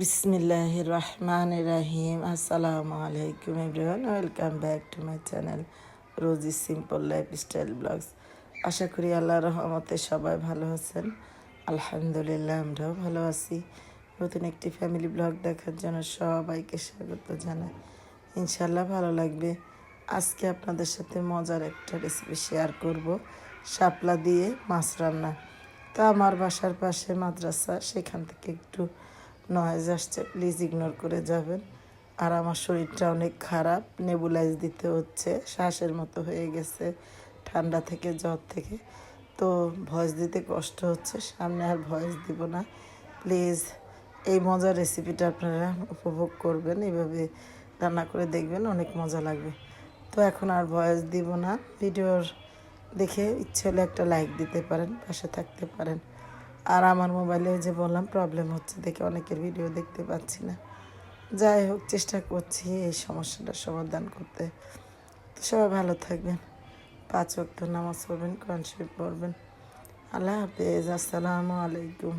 বিসমিল্লাহ রহমান রাহিম আসসালামু আলাইকুম everyone welcome back to my channel Rosy simple life style vlogs আশা করি আল্লাহ রহমতে সবাই ভালো আছেন। আলহামদুলিল্লাহ, আমরাও ভালো আছি। নতুন একটি ফ্যামিলি ব্লগ দেখার জন্য সবাইকে স্বাগত জানাই। ইনশাল্লাহ ভালো লাগবে। আজকে আপনাদের সাথে মজার একটা রেসিপি শেয়ার করব। শাপলা দিয়ে মাছ রান্না। তো আমার বাসার পাশে মাদ্রাসা, সেখান থেকে একটু নয়েজ আসছে প্লিজ ইগনোর করে যাবেন। আর আমার শরীরটা অনেক খারাপ নেবুলাইজ দিতে হচ্ছে, শ্বাসের মতো হয়ে গেছে, ঠান্ডা থেকে, জ্বর থেকে। তো ভয়েস দিতে কষ্ট হচ্ছে, সামনে আর ভয়েস দিব না। প্লিজ এই মজার রেসিপিটা আপনারা উপভোগ করবেন এইভাবে রান্না করে দেখবেন, অনেক মজা লাগবে। তো এখন আর ভয়েস দিব না। ভিডিওর দেখে ইচ্ছে হলে একটা লাইক দিতে পারেন, পাশে থাকতে পারেন। আর আমার মোবাইলে যে বললাম প্রবলেম হচ্ছে দেখে অনেকের ভিডিও দেখতে পাচ্ছি না। যাই হোক, চেষ্টা করছি এই সমস্যাটার সমাধান করতে। তো সবাই ভালো থাকবেন, পাঁচ অক্ট নামাজ পড়বেন, কোরআন পড়বেন। আল্লাহ হাফেজ, আসসালামু আলাইকুম।